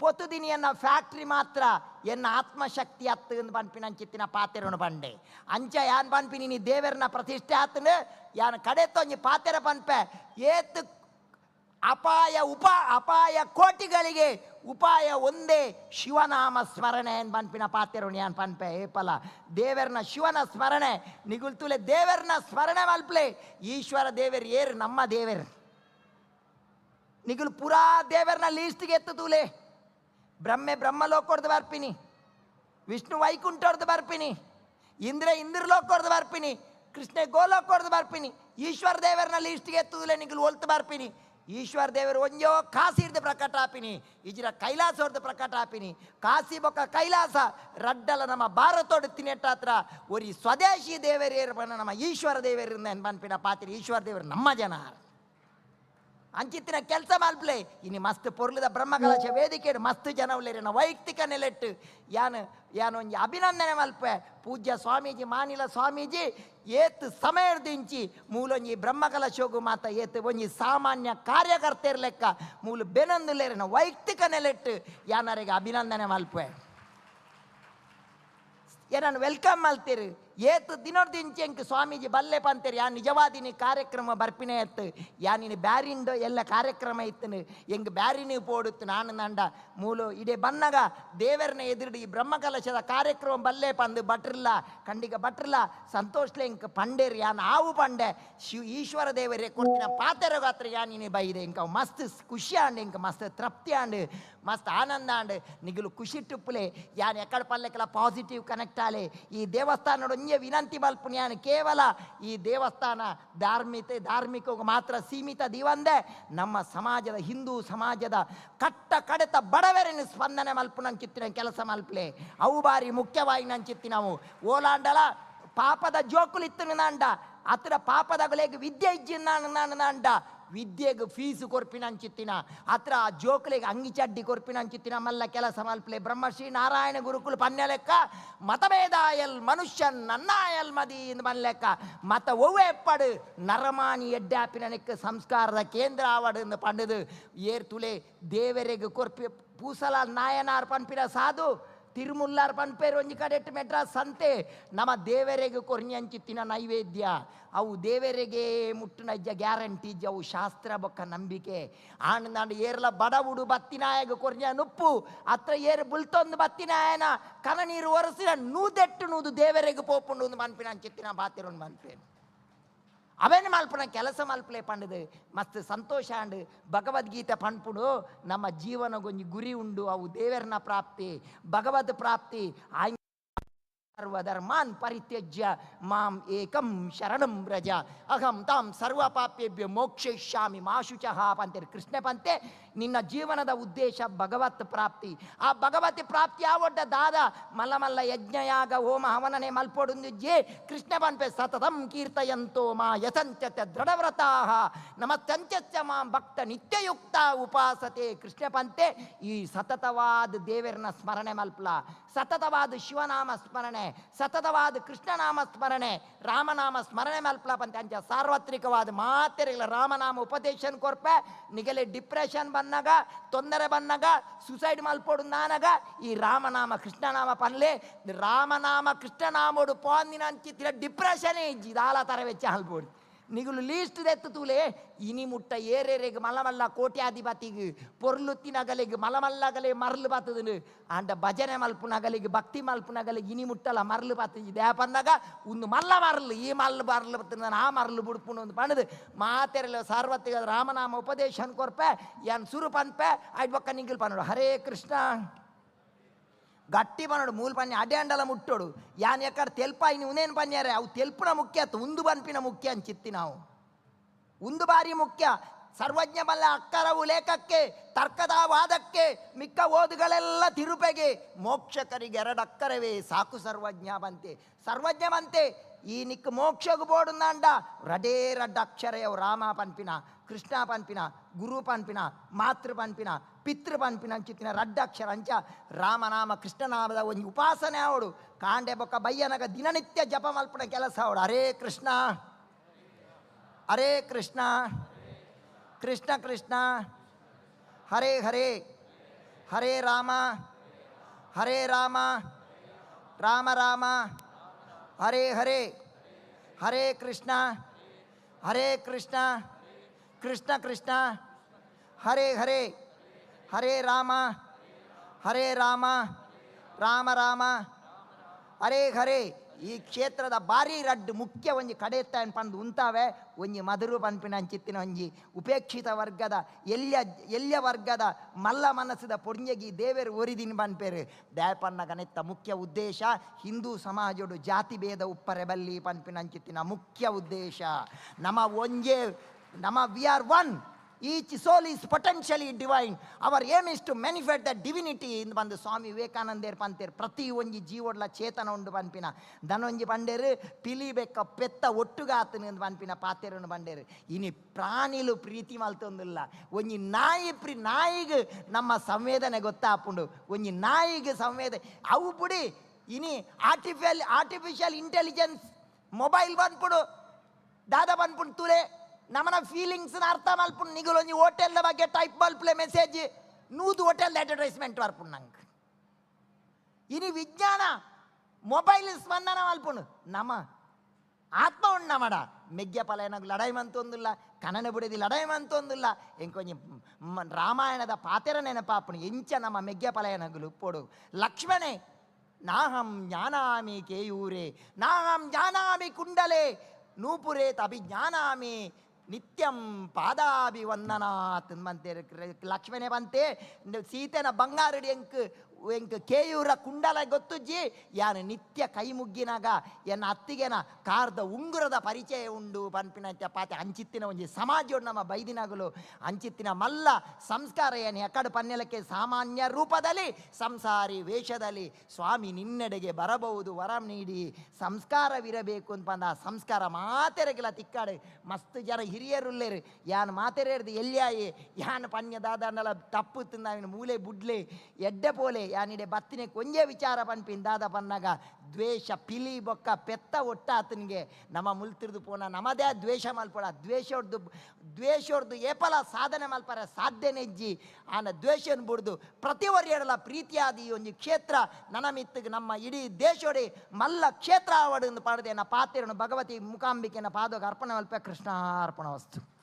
ಪೊತ್ತುದಿನಿ ಎನ್ನ ಫ್ಯಾಕ್ಟ್ರಿ ಮಾತ್ರ ಎನ್ನ ಆತ್ಮಶಕ್ತಿ ಹತ್ತು ಎಂದು ಪನ್ಪಿನ ಚಿತ್ತಿನ ಪಾತೆರನು ಬಂಡೆ ಅಂಚ ಯಾನ್ ಪನ್ಪಿನಿ ನೀನು ದೇವರನ್ನ ಪ್ರತಿಷ್ಠೆ ಆತನು ಯಾನ್ ಕಡೆ ತೊಂಜಿ ಪಾತೆರ ಪನ್ಪೆ ಏತ್ ಅಪಾಯ ಉಪ ಅಪಾಯ ಕೋಟಿಗಳಿಗೆ ಉಪಾಯ ಒಂದೇ ಶಿವನಾಮ ಸ್ಮರಣೆ en ಪನ್ಪಿನ ಪಾತೆರೋಣಿ ಯಾನ್ ಪನ್ಪೆ ಏಪಲ ದೇವರನ ಶಿವನ ಸ್ಮರಣೆ ನಿಗುಲ್ತುಲೆ ದೇವರನ ಸ್ಮರಣೆ ಮಲ್ಪ್ಲೆ ಈಶ್ವರ ದೇವರು ಏರು ನಮ್ಮ ದೇವರು ನಿಗುಲು ಪುರಾ ದೇವರನ ಲೀಸ್ಟ್ಗೆ ಎತ್ತು ತೂಲೆ ಬ್ರಹ್ಮೆ ಬ್ರಹ್ಮಲೋಕ ಬರ್ಪಿನಿ ವಿಷ್ಣು ವೈಕುಂಠ ಬರ್ಪಿನಿ ಇಂದ್ರ ಇಂದ್ರಲೋಕ ಬರ್ಪಿನಿ ಕೃಷ್ಣ ಗೋಲೋಕ ಬರ್ಪಿನಿ ಈಶ್ವರ ದೇವರನಲ್ಲಿ ಇಷ್ಟಿಗೆ ಎತ್ತುದಿಲ್ಲ ನಿಂಗೆ ಒಲ್ತು ಬರ್ಪಿನಿ ಈಶ್ವರ ದೇವರು ಒಂಜೋ ಕಾಸಿರ್ದು ಪ್ರಕಟ ಆಪಿನಿ ಇಜಿರ ಕೈಲಾಸ ಹೊರದು ಪ್ರಕಟ ಆಪಿನಿ ಕಾಸಿ ಬೊಕ್ಕ ಕೈಲಾಸ. ರಡ್ಡಲ ನಮ್ಮ ಭಾರತೋಡು ತಿನ್ನೆಟ್ಟ ಹತ್ರ ಒರಿ ಸ್ವದೇಶಿ ದೇವರೇರು ನಮ್ಮ ಈಶ್ವರ ದೇವರಿಂದ ಪನ್ಪಿನ ಪಾತ್ರಿ. ಈಶ್ವರ ದೇವರು ನಮ್ಮ ಜನ. ಅಂಚಿತ್ತಿನ ಕೆಲಸ ಮಲ್ಪ್ಲೆ ಇನ್ನು ಮಸ್ತ್ ಪೊರ್ಲದ ಬ್ರಹ್ಮಕಲಶ ವೇದಿಕೆ ಮಸ್ತ್ ಜನ ಉಳ್ಳೇರಿನ ವೈಯಕ್ತಿಕ ನೆಲೆಟ್ಟು. ಯಾನ್ ಯಾನ್ ಒಂಜಿ ಅಭಿನಂದನೆ ಮಲ್ಪೆ. ಪೂಜ್ಯ ಸ್ವಾಮೀಜಿ, ಮಾನಿಲ ಸ್ವಾಮೀಜಿ, ಏತ್ ಸಮಯದಿಂಚಿ ಮೂಲೊಂಜಿ ಬ್ರಹ್ಮಕಲಶೋಗು ಮಾತ ಏತ್ ಒಂಜಿ ಸಾಮಾನ್ಯ ಕಾರ್ಯಕರ್ತೆರ್ ಲೆಕ್ಕ. ಮೂಲು ಬೆನೊಂದುಲ್ಲೇರಿನ ವೈಯಕ್ತಿಕ ನೆಲೆಟ್ಟು ಯಾನರಿಗೆ ಅಭಿನಂದನೆ ಮಲ್ಪೆ. ಏನನ್ನು ವೆಲ್ಕಮ್ ಮಲ್ತೀರಿ. ಏತ್ ದಿನೊರ್ದು ಇಂಚೆಂಕ್ ಸ್ವಾಮೀಜಿ ಬಲ್ಲೆ ಪಂತೇರಿ, ಯಾ ನಿಜವಾದಿನಿ ಕಾರ್ಯಕ್ರಮ ಬರ್ಪಿನೇ ಎತ್ತು ನೀನು ಬ್ಯಾರಿಂದ ಎಲ್ಲ ಕಾರ್ಯಕ್ರಮ ಇತ್ತನು ಎಂಗ್ ಬ್ಯಾರಿನೂ ಪೋಡುತ್ತು ನಾನು ನಂಡ ಮೂಲು ಇಡೇ ಬನ್ನಗ ದೇವರನ್ನ ಎದುರುಡಿ ಈ ಬ್ರಹ್ಮಕಲಶದ ಕಾರ್ಯಕ್ರಮ ಬಲ್ಲೆ ಪಂದು ಬಟ್ರಲ್ಲ ಖಂಡಿಗ ಬಟ್ರಲ್ಲ ಸಂತೋಷ್ಲೆ ಇಂಕ ಪಂಡೇರಿ ಯಾನ್ ಆವು ಪಂಡೆ ಶಿವ ಈಶ್ವರ ದೇವರೇ ಕೊಡ್ತಿನ ಪಾತ್ರ ಗಾತ್ರ ನೀನು ಬೈದೆ, ಇಂಕ ಮಸ್ತ್ ಖುಷಿ ಆಂಡ್, ಇಂಕ ಮಸ್ತ್ ತೃಪ್ತಿ ಆಂಡ್, ಮಸ್ತ್ ಆನಂದ ಆಂಡ್, ನಿಗಲು ಖುಷಿ ಟುಪ್ಪುಲೆ ಯಾನ್ ಎಕ್ಕಡ ಪಲ್ಲೆಕಲ ಪಾಸಿಟಿವ್ ಕನೆಕ್ಟ್ ಆಲೆ, ಈ ದೇವಸ್ಥಾನ ಒಂಜೆ ವಿನಂತಿ ಮಲ್ಪುನಿ ಯಾನ್ ಕೇವಲ ಈ ದೇವಸ್ಥಾನ ಧಾರ್ಮಿಕ ಧಾರ್ಮಿಕ ಮಾತ್ರ ಸೀಮಿತ ದಿವಂದೆ ನಮ್ಮ ಸಮಾಜದ, ಹಿಂದೂ ಸಮಾಜದ ಕಟ್ಟ ಕಡೆತ ಬಡವರನ್ನು ಸ್ಪಂದನೆ ಮಲ್ಪುನಂಚಿತ್ತಿನ ಕೆಲಸ ಮಲ್ಪಲೆ. ಅವು ಬಾರಿ ಮುಖ್ಯವಾಗಿ ನಂಚಿತ್ತಿ ನಾವು. ಓಲಾಂಡಲ ಪಾಪದ ಜೋಕುಲಿತ್ತು ನಾಂಡ. ಅತ್ರ ಪಾಪದ ವಿದ್ಯೆ ಇಜ್ಜಿನ ನಾನು ನಾಂಡ. ವಿದ್ಯೆಗೆ ಫೀಸು ಕೊರ್ಪಿನಂಚಿತ್ತಿನ ಅತ್ರ ಆ ಜೋಕುಲಿಗೆ ಅಂಗಿ ಚಡ್ಡಿ ಕೊರ್ಪಿನಂಚಿತ್ತಿನ ಮಲ್ಲ ಕೆಲಸ ಮಲ್ಪಲೆ ಬ್ರಹ್ಮಶ್ರೀ ನಾರಾಯಣ ಗುರುಕುಲ ಪನ್ಯ ಲೆಕ್ಕ ಮತಭೇದಾಯಲ್ ಮನುಷ್ಯನ್ ನನ್ನಾಯಲ್ ಮದಿ ಇಂದ್ ಮಲ್ಲೆಕ್ಕ ಮತ ಒವ್ವೆ ಎಪ್ಪಡು ನರಮಾನಿ ಎಡ್ಡಾಪಿನ ನೆಕ್ಕ ಸಂಸ್ಕಾರದ ಕೇಂದ್ರ ಆವಡು ಎಂದು ಪಂಡದು ಏರ್ ತುಲೆ ದೇವರಿಗೆ ಕೊರ್ಪಿ ಪೂಸಲ ನಾಯನಾರ್ ಪನ್ಪಿನ ಸಾಧು ತಿರುಮುಲ್ಲಾರ್ ಪನ್ಪೇರು ಒಂಜಿ ಕಡೆ ಎಟ್ಟು ಮೆಡ್ರಾಸ್ ಸಂತೆ. ನಮ್ಮ ದೇವರಿಗೆ ಕೊರ್ನಿ ಹಂಚಿತ್ತಿನ ನೈವೇದ್ಯ. ಅವು ದೇವರಿಗೆ ಮುಟ್ಟಿನ ಇಜ್ಜ ಗ್ಯಾರಂಟಿ ಇಜ್ಜ, ಅವು ಶಾಸ್ತ್ರ ಬೊಕ್ಕ ನಂಬಿಕೆ. ಆಣ್ ನಾನು ಏರ್ಲ ಬಡವುಡು ಬತ್ತಿನಾಯಗ ಕೊರ್ನಿಯ ನುಪ್ಪು. ಅತ್ರ ಏರು ಬುಲ್ತೊಂದು ಬತ್ತಿನಾಯನ ಕನ ನೀರು ಒರೆಸಿನ ನೂದೆಟ್ಟು ನೂದು ದೇವರಿಗೆ ಪೋಪುಂಡು ಒಂದು ಮನ್ಪಿನ ಅಂಚಿತ್ತಿನ ಬಾತಿರೊಂದು ಮನ್ಪೇನು. ಅವೇನು ಮಲ್ಪನ ಕೆಲಸ ಮಲ್ಪಲೆ ಪಂಡದು, ಮಸ್ತ್ ಸಂತೋಷ ಅಂಡ್ ಭಗವದ್ಗೀತೆ ಪಂಡ್ಪುಡು ನಮ್ಮ ಜೀವನಗೊಂಜಿ ಗುರಿ ಉಂಡು, ಅವು ದೇವರನ ಪ್ರಾಪ್ತಿ, ಭಗವದ್ ಪ್ರಾಪ್ತಿ ಆಯ್ ಸರ್ವಧರ್ಮಾನ್ ಪರಿತ್ಯಜ್ಯ, ಮಾಂ ಏಕಂ ಶರಣಂ ವ್ರಜ. ಅಹಂ ತಾಂ ಸರ್ವ ಪಾಪ್ಯಭ್ಯ ಮೋಕ್ಷಿಷ್ಯಾಮಿ ಮಾಶುಚಃ ಪಂತೇರಿ ಕೃಷ್ಣ ಪಂತೆ. ನಿನ್ನ ಜೀವನದ ಉದ್ದೇಶ ಭಗವತ್ ಪ್ರಾಪ್ತಿ. ಆ ಭಗವತ್ ಪ್ರಾಪ್ತಿ ಯಾವೊಡ್ಡ ದಾದ? ಮಲ್ಲ ಮಲ್ಲ ಯಜ್ಞಯಾಗ ಹೋಮ ಹವನನೆ ಮಲ್ಪೊಡುಂದು ಜೇ ಕೃಷ್ಣ ಪಂಪೆ ಸತತಂ ಕೀರ್ತಯಂತೋ ಮಾ ಯಸಂತ್ಯತ ದೃಢವ್ರತಾಹ. ನಮಸ್ತಂತ್ಯಸ್ಯ ಮಾಂ ಭಕ್ತ ನಿತ್ಯಯುಕ್ತ ಉಪಾಸತೆ ಕೃಷ್ಣ ಪಂತೆ. ಈ ಸತತವಾದ ದೇವರನ್ನ ಸ್ಮರಣೆ ಮಲ್ಪಲ. ಸತತವಾದ ಶಿವನಾಮ ಸ್ಮರಣೆ. ಸತತವಾದ ಕೃಷ್ಣನಾಮ ಸ್ಮರಣೆ ರಾಮನಾಮ ಸ್ಮರಣೆ ಮಲ್ಪಲ ಪಂತೆ ಅಂಚ ಸಾರ್ವತ್ರಿಕವಾದ ಮಾತೆರೆಗಳ ರಾಮನಾಮ ಉಪದೇಶನ್ ಕೊರ್ಪೆ ನಿಗಲೆ ಡಿಪ್ರೆಷನ್ ಬಂದಾಗ ತೊಂದರೆ ಬಂದಾಗ ಸುಸೈಡ್ ಮಲ್ಪೋಡು ನಾನಗ ಈ ರಾಮನಾಮ ಕೃಷ್ಣನಾಮ ಪನ್ಲೆ ರಾಮನಾಮ ಕೃಷ್ಣನಾಮೋಡು ಪೋಂದಿನ ಅಂಚಿತ್ತಿರ ಡಿಪ್ರೆಷನೇ ಇಜ್ಜಿ ದಾಲ ತರವೆಚ್ಚ ಹಲ್ಬೋಡು ನಿಗುಲು ಲೀಸ್ಟ್ ದೆತ್ತು ತೂಲೆ ಇನಿ ಮುಟ್ಟ ಏರೇರೆಗ್ ಮಲಮಲ್ಲ ಕೋಟ್ಯಾಧಿಪತಿಗ್ ಪೊರ್ಲುತ್ತಿನಗಲಿಗ್ ಮಲಮಲ್ಲಗಲೆ ಮರ್ಲು ಬತ್ತದನು ಅಂಡ ಭಜನೆ ಮಲ್ಪುನಗಲಿಗ್ ಭಕ್ತಿ ಮಲ್ಪುನಗಲಿಗ್ ಇನಿ ಮುಟ್ಟಲ ಮರ್ಲು ಬತ್ತದ ಇದೇ ಪಂದಾಗ ಒಂದು ಮಲ್ಲ ಮರ್ಲು ಈ ಮಲ್ಲು ಮರ್ಲು ಬತ್ತದ ಆ ಮರ್ಲು ಬುಡ್ಪುನು ಒಂದು ಪಣದು ಮಾತೆರಲ ಸಾರ್ವತ್ರಿಕ ರಾಮನಾಮ ಉಪದೇಶ ಕೊರ್ಪೆ ಯಾನ್ ಸುರು ಪನ್ಪೆ ಆಯ್ತು ಬೊಕ್ಕ ನಿಂಗಿಲ್ ಪನ್ನೋಡು ಹರೇ ಕೃಷ್ಣ ಗಟ್ಟಿ ಪನ್ನೋಡು ಮೂಲ ಪನ್ಯ ಅಡೆ ಅಂಡಲ ಮುಟ್ಟೋಡು ಯಾನ್ ಎಕ್ಕಡ ತೆಲ್ಪ ಇನ್ನು ಉನೇನು ಪನ್ಯಾರೆ ಅವು ತೆಲ್ಪುನ ಮುಖ್ಯ ಅತ್ತು ಉಂದು ಬನ್ಪಿನ ಮುಖ್ಯ ಅಂಚಿತ್ತಿ ನಾವು ಒಂದು ಬಾರಿ ಮುಖ್ಯ ಸರ್ವಜ್ಞ ಬಲ್ಲ ಅಕ್ಕರವು ಲೇಖಕ್ಕೆ ತರ್ಕದ ವಾದಕ್ಕೆ ಮಿಕ್ಕ ಓದುಗಳೆಲ್ಲ ತಿರುಪೆಗೆ ಮೋಕ್ಷಕರಿಗೆ ಎರಡು ಅಕ್ಕರವೇ ಸಾಕು ಸರ್ವಜ್ಞ ಬಂತೆ ಸರ್ವಜ್ಞ ಬಂತೆ ಈ ನಿಕ್ ಮೋಕ್ಷಗು ಬೋಡು ನಾಂಡ ರಡೇ ರಡ್ಡ ಅಕ್ಷರಯವು ರಾಮ ಪನ್ಪಿನ ಕೃಷ್ಣ ಪನ್ಪಿನ ಗುರು ಪನ್ಪಿನ ಮಾತೃ ಪನ್ಪಿನ ಪಿತೃ ಪನ್ಪಿನ ಚಿಕ್ಕಿನ ರಡ್ಡ ಅಂಚ ರಾಮನಾಮ ಕೃಷ್ಣನಾಮದ ಒಂದು ಉಪಾಸನೆ ಅವಡು ಕಾಂಡೆ ಬೊಕ್ಕ ಬಯ್ಯನಗ ದಿನನಿತ್ಯ ಜಪ ಮಲ್ಪಣ ಕೆಲಸ ಅವಡು ಅರೇ ಕೃಷ್ಣ. ಅರೇ ಕೃಷ್ಣ. ಕೃಷ್ಣ ಕೃಷ್ಣ. ಹರೇ ಹರೇ. ಹರೇ ರಾಮ. ಹರೇ ರಾಮ. ರಾಮ ರಾಮ. ಹರೇ ಹರೇ. ಹರೇ ಕೃಷ್ಣ. ಹರೇ ಕೃಷ್ಣ. ಕೃಷ್ಣ ಕೃಷ್ಣ. ಹರೇ ಹರೇ. ಹರೇ ರಾಮ ಹರೇ ರಾಮ ರಾಮ ರಾಮ. ಹರೇ ಹರೇ ಈ ಕ್ಷೇತ್ರದ ಬಾರಿ ರಡ್ ಮುಖ್ಯ ಒಂಜಿ ಕಡೆ ಎತ್ತಾಯನ್ ಪಂದು ಉಂತಾವೆ. ಒಂಜಿ ಮಧುರು ಪನ್ಪಿನ ಅಂಚಿತ್ತಿನ ಒಂಜಿ ಉಪೇಕ್ಷಿತ ವರ್ಗದ, ಎಲ್ಯ ಎಲ್ಯ ವರ್ಗದ ಮಲ್ಲ ಮನಸ್ಸದ ಪುಣ್ಯಗಿ ದೇವರು ಒರಿದಿನ ಪನ್ಪೇರು. ದ್ಯಾಪನ್ನ ಗನೆತ್ತ ಮುಖ್ಯ ಉದ್ದೇಶ, ಹಿಂದೂ ಸಮಾಜಡು ಜಾತಿ ಭೇದ ಉಪ್ಪರೆ ಬಲ್ಲಿ ಪನ್ಪಿನ ಅಂಚಿತ್ತಿನ ಮುಖ್ಯ ಉದ್ದೇಶ. ನಮ್ಮ ಒಂಜೆ ನಮ್ಮ we are one. Each soul is potentially divine our aim is to manifest the divinity ಇಂದು ಬಂದು ಸ್ವಾಮಿ ವಿವೇಕಾನಂದೇರ್ ಪಂತೇರ್ ಪ್ರತಿ ಒಂಜಿ ಜೀವಡ್ಲ ಚೇತನ ಉಂಡು ಪನ್ಪಿನ ದನೊಂಜಿ ಬಂಡೇರು ಪಿಲಿಬೇಕ ಪೆತ್ತ ಒಟ್ಟುಗಾತನು ಎಂದು ಪನ್ಪಿನ ಪಾತೆರನ್ನು ಬಂಡೇರು ಇನಿ ಪ್ರಾಣಿಲು ಪ್ರೀತಿ ಮಲ್ತೊಂದಿಲ್ಲ ಒಂಜಿ ನಾಯಿ ಪ್ರಿ ನಾಯಿಗೆ ನಮ್ಮ ಸಂವೇದನೆ ಗೊತ್ತಾಪುಂಡು ಒಂಜಿ ನಾಯಿಗೆ ಸಂವೇದನೆ ಅವು ಬಿಡಿ ಇನಿ ಆರ್ಟಿಫಿಯಲ್ ಆರ್ಟಿಫಿಷಿಯಲ್ ಇಂಟೆಲಿಜೆನ್ಸ್ ಮೊಬೈಲ್ ಬಂದ್ಬಿಡು ದಾದ ಬಂದ್ಪುಂಡು ತುಲೆ ನಮ್ಮನ ಫೀಲಿಂಗ್ಸ್ನ ಅರ್ಥ ಮಲ್ಪುಂಡು ನಿಗುಲು ಒಂಜಿ ಹೋಟೆಲ್ದ ಬಗ್ಗೆ ಟೈಪ್ ಮಲ್ಪಲೆ ಮೆಸೇಜ್ ನೂದು ಹೋಟೆಲ್ ಅಡ್ವರ್ಟೈಸ್ಮೆಂಟ್ ಬರ್ಪುಂಡು ನಂಗೆ ಇನಿ ವಿಜ್ಞಾನ ಮೊಬೈಲ್ ಸ್ಪಂದನ ಮಲ್ಪುಂಡು ನಮ ಆತ್ಮ ಉಂಡು ನಮಡ ಮೆಗ್ಗ್ಯ ಪಲಾಯನಗು ಲಡಾಯಿ ಮಂತೊಂದುಲ್ಲ ಕನನ ಬುಡದಿ ಲಡಾಯಿ ಮಂತೊಂದುಲ್ಲ ಎಂಕೊಂಜಿ ಮ- ರಾಮಾಯಣದ ಪಾತೆರ ನೆನಪಾಪುಣು ಎಂಚ ನಮ್ಮ ಮೆಗ್ಗ್ಯ ಪಲಾಯನಗುಲು ಪೋಡು ಲಕ್ಷ್ಮಣೆ ನಾಹಂ ಜ್ಞಾನಾಮಿ ಕೇಯೂರೆ ನಾಹಂ ಜ್ಞಾನಾಮಿ ಕುಂಡಲೆ ನೂಪುರೆ ಅಭಿಜ್ಞಾನಾಮಿ ನಿತ್ಯಂ ಪಾದಾಭಿವಂದನಾತ್ ಮಂತೆ ಲಕ್ಷ್ಮಣೆ ಬಂತೆ ಸೀತೆನ ಬಂಗಾರಡಿ ಎಂಕ್ ಎಂಕ್ ಕೇಯೂರ ಕುಂಡಲ ಗೊತ್ತುಜ್ಜಿ? ಯಾನು ನಿತ್ಯ ಕೈ ಮುಗ್ಗಿನಾಗ ಎನ್ನ ಅತ್ತಿಗೆನ ಕಾರ್ದ ಉಂಗುರದ ಪರಿಚಯ ಉಂಡು ಪನ್ಪಿನ ಪಾತೆ ಅಂಚಿತ್ತಿನ ಒಂಜಿ ಸಮಾಜ ನಮ್ಮ ಬೈದಿನಗಲು. ಅಂಚಿತ್ತಿನ ಮಲ್ಲ ಸಂಸ್ಕಾರ ಏನು ಎಕಡು ಪನ್ನೆಲಕ್ಕೆ ಸಾಮಾನ್ಯ ರೂಪದಲ್ಲಿ, ಸಂಸಾರಿ ವೇಷದಲ್ಲಿ ಸ್ವಾಮಿ ನಿನ್ನೆಡೆಗೆ ಬರಬಹುದು ವರ ನೀಡಿ ಸಂಸ್ಕಾರವಿರಬೇಕು ಅಂತ ಬಂದ ಆ ಸಂಸ್ಕಾರ ಮಾತೆರೆಗಿಲ್ಲ ತಿಕ್ಕಾಡು, ಮಸ್ತ್ ಜನ ಹಿರಿಯರುಲ್ಲೇರು. ಯಾನ್ ಮಾತೆರೆ ಎಲ್ಲಿಯಾಯಿ? ಯಾನ್ ಪನ್ಯ ದಾದಾಂಡಲ ತಪ್ಪು ತಿಂದ ಮೂಲೆ ಬುಡ್ಲೆ ಎಡ್ಡೆ ಪೋಲೆ ಯಾನಿಡೆ ಬತ್ತಿನ ಕೊಂಜೆ ವಿಚಾರ ಪನ್ಪಿನ್ ದಾದ ಪನ್ನಗ ದ್ವೇಷ ಪಿಲಿ ಬೊಕ್ಕ ಪೆತ್ತ ಒಟ್ಟ ಆತನಿಗೆ ನಮ್ಮ ಮುಲ್ತಿರ್ದು ಪೋನ ನಮ್ಮದೇ ದ್ವೇಷ ಮಲ್ಪಡ ದ್ವೇಷೋರ್ದು ದ್ವೇಷೋರ್ದು ಏಪಲ ಸಾಧನೆ ಮಲ್ಪರ ಸಾಧ್ಯನೆಜ್ಜಿ ಆನ ದ್ವೇಷನ್ ಬುಡ್ದು ಪ್ರತಿ ವರ್ಷ ಪ್ರೀತಿಯಾದಿ ಒಂದು ಕ್ಷೇತ್ರ ನನ್ನ ಮಿತ್ತಿಗೆ ನಮ್ಮ ಇಡೀ ದೇಶೋಡಿ ಮಲ್ಲ ಕ್ಷೇತ್ರ ಆವಡನ್ನು ಪಡೆದೆ ಪಾತೆರನು ಭಗವತಿ ಮುಕಾಂಬಿಕೆನ ಪಾದೋಗ ಅರ್ಪಣೆ ಮಲ್ಪ ಕೃಷ್ಣ ಅರ್ಪಣ ವಸ್ತು.